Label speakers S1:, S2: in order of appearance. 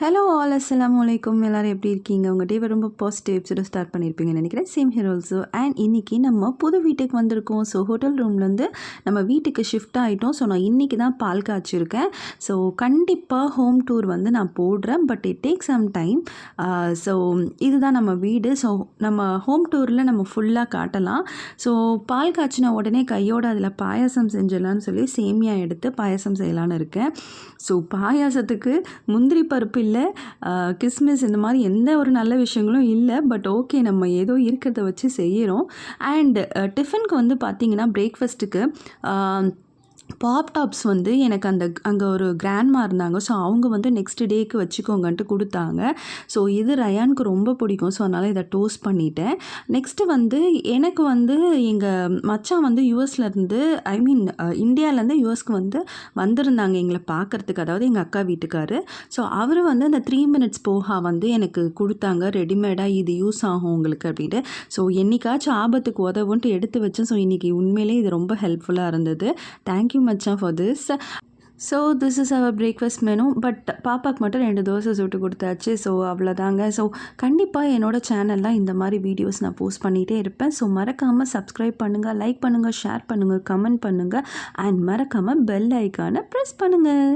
S1: Hello all அஸ்லாம் வலைக்கும் எல்லோரும் எப்படி இருக்கீங்க? உங்கள் ரொம்ப பாசிட்டிவ் எபிசோட ஸ்டார்ட் பண்ணியிருப்பீங்கன்னு நினைக்கிறேன். சேம் ஹியர் ஆல்சோ அண்ட் இன்றைக்கி நம்ம புது வீட்டுக்கு வந்திருக்கோம். ஸோ ஹோட்டல் ரூம்லேருந்து நம்ம வீட்டுக்கு ஷிஃப்ட் ஆகிட்டோம் ஸோ நான் இன்றைக்கி தான் பால் காய்ச்சிருக்கேன். ஸோ கண்டிப்பாக ஹோம் டூர் வந்து நான் போடுறேன். But it take some time so இதுதான் நம்ம வீடு. ஸோ நம்ம ஹோம் டூரில் நம்ம ஃபுல்லாக காட்டலாம். ஸோ பால் காய்ச்சின உடனே கையோடு அதில் பாயாசம் செஞ்சிடலான்னு சொல்லி சேமியா எடுத்து பாயாசம் செய்யலான்னு இருக்கேன். ஸோ பாயாசத்துக்கு முந்திரி பருப்பு இல்லை. கிறிஸ்மஸ் இந்த மாதிரி எந்த ஒரு நல்ல விஷயங்களும் இல்லை. பட் ஓகே நம்ம ஏதோ இருக்கிறத வச்சு செய்கிறோம் அண்ட் டிஃபனுக்கு வந்து பார்த்திங்கன்னா பிரேக்ஃபாஸ்ட்டுக்கு பாப் டாப்ஸ் வந்து எனக்கு அந்த அங்கே ஒரு கிராண்ட்மா இருந்தாங்க. ஸோ அவங்க வந்து நெக்ஸ்ட் டேக்கு வச்சுக்கோங்கன்ட்டு கொடுத்தாங்க. ஸோ இது ரயானுக்கு ரொம்ப பிடிக்கும். ஸோ அதனால் இதை டோஸ்ட் பண்ணிட்டேன். நெக்ஸ்ட்டு வந்து எனக்கு வந்து எங்கள் மச்சான் வந்து யூஎஸ்லேருந்து ஐ மீன் இந்தியாவிலேருந்து யூஎஸ்க்கு வந்து வந்திருந்தாங்க எங்களை பார்க்குறதுக்கு. அதாவது எங்கள் அக்கா வீட்டுக்காரு. ஸோ அவர் வந்து அந்த த்ரீ மினிட்ஸ் போஹா வந்து எனக்கு கொடுத்தாங்க. ரெடிமேடாக இது யூஸ் ஆகும் உங்களுக்கு அப்படின்ட்டு. ஸோ என்றைக்காச்சும் ஆபத்துக்கு உதவுன்ட்டு எடுத்து வச்சேன். ஸோ இன்றைக்கி உண்மையிலே இது ரொம்ப ஹெல்ப்ஃபுல்லாக இருந்தது. தேங்க்யூ மச்சான் for this so this is our breakfast menu but பாப்பாக்கு மட்டும் ரெண்டு தோசை சுட்டு கொடுத்தாச்சு ஸோ அவ்வளோதாங்க ஸோ கண்டிப்பாக என்னோடய சேனலில் இந்த மாதிரி வீடியோஸ் நான் போஸ்ட் பண்ணிகிட்டே இருப்பேன். ஸோ மறக்காமல் சப்ஸ்கிரைப் பண்ணுங்கள் லைக் பண்ணுங்கள் ஷேர் பண்ணுங்கள் கமெண்ட் பண்ணுங்கள் அண்ட் மறக்காமல் பெல் ஐக்கானை ப்ரெஸ் பண்ணுங்கள்